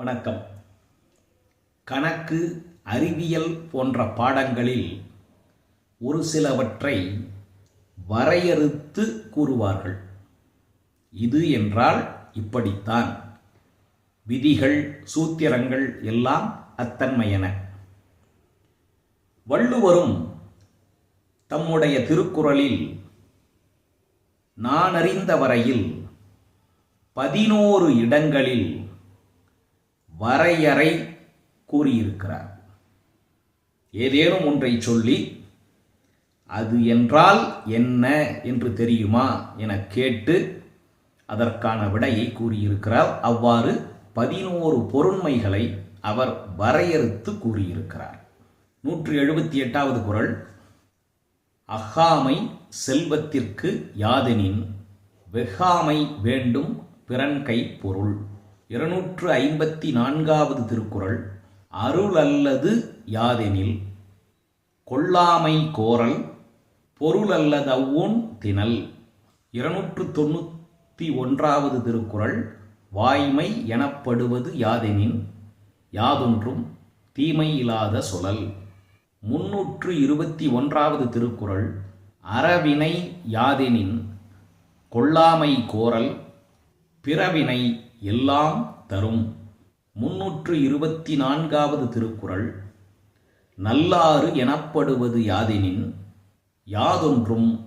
வணக்கம். கணக்கு அறிவியல் போன்ற பாடங்களில் ஒரு சிலவற்றை வரையறுத்து கூறுவார்கள். இது என்றால் இப்படித்தான். விதிகள் சூத்திரங்கள் எல்லாம் அத்தன்மையன. வள்ளுவரும் தம்முடைய திருக்குறளில் நான் அறிந்த வரையில் பதினோரு இடங்களில் வரையறை கூறியிருக்கிறார். ஏதேனும் ஒன்றை சொல்லி அது என்றால் என்ன என்று தெரியுமா? என கேட்டு அதற்கான விடையை கூறியிருக்கிறார். அவ்வாறு பதினோரு பொருண்மைகளை அவர் வரையறுத்து கூறியிருக்கிறார். நூற்றி எழுபத்தி எட்டாவது குரல் அஹாமை செல்வத்திற்கு யாதெனின் வெகாமை வேண்டும் பிறன்கை பொருள் இருநூற்று ஐம்பத்தி நான்காவது திருக்குறள் அருள் அல்லது யாதெனில் கொள்ளாமை கோரல் பொருள் அல்லதவ்வோன் திணல் இருநூற்று தொண்ணூற்றி ஒன்றாவது திருக்குறள் வாய்மை எனப்படுவது யாதெனின் யாதொன்றும் தீமை இல்லாத சுழல் முன்னூற்று இருபத்தி ஒன்றாவது திருக்குறள் அறவினை யாதெனின் கொள்ளாமை கோரல் பிறவினை எல்லாம் தரும். முன்னூற்று இருபத்தி நான்காவது திருக்குறள் நல்லாறு எனப்படுவது யாதெனின் யாதொன்றும்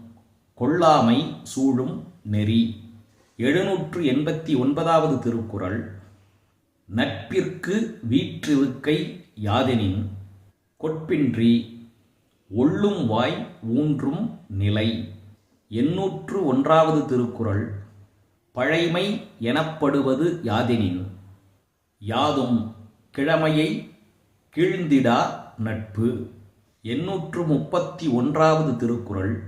கொள்ளாமை சூழும் நெறி. எழுநூற்று எண்பத்தி ஒன்பதாவது திருக்குறள் நட்பிற்கு வீற்றிருக்கை யாதெனின் கொட்பின்றி ஒள்ளும் வாய் ஊன்றும் நிலை. எண்ணூற்று ஒன்றாவது திருக்குறள் பழைமை எனப்படுவது யாதெனின் யாதும் கிழமையை கீழ்ந்திடா நட்பு. எண்ணூற்று முப்பத்தி ஒன்றாவது திருக்குறள்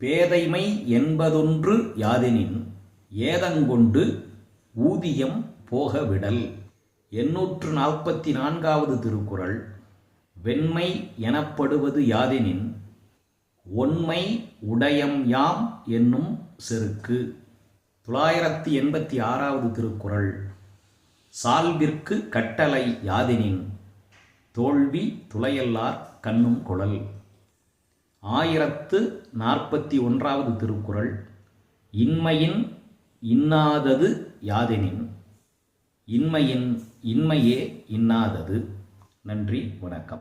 பேதைமை என்பதொன்று யாதெனின் ஏதங்கொண்டு ஊதியம் போகவிடல். எண்ணூற்று நாற்பத்தி நான்காவது திருக்குறள் வெண்மை எனப்படுவது யாதெனின் ஒன்மை உடையம் யாம் என்னும் செருக்கு. தொள்ளாயிரத்தி எண்பத்தி ஆறாவது திருக்குறள். சால்விற்கு கட்டளை யாதெனின்? தோல்வி துளையல்லார் கண்ணும் குழல். ஆயிரத்து நாற்பத்தி ஒன்றாவது திருக்குறள். இன்மையின் இன்னாதது யாதெனின்? இன்மையின் இன்மையே இன்னாதது. நன்றி வணக்கம்.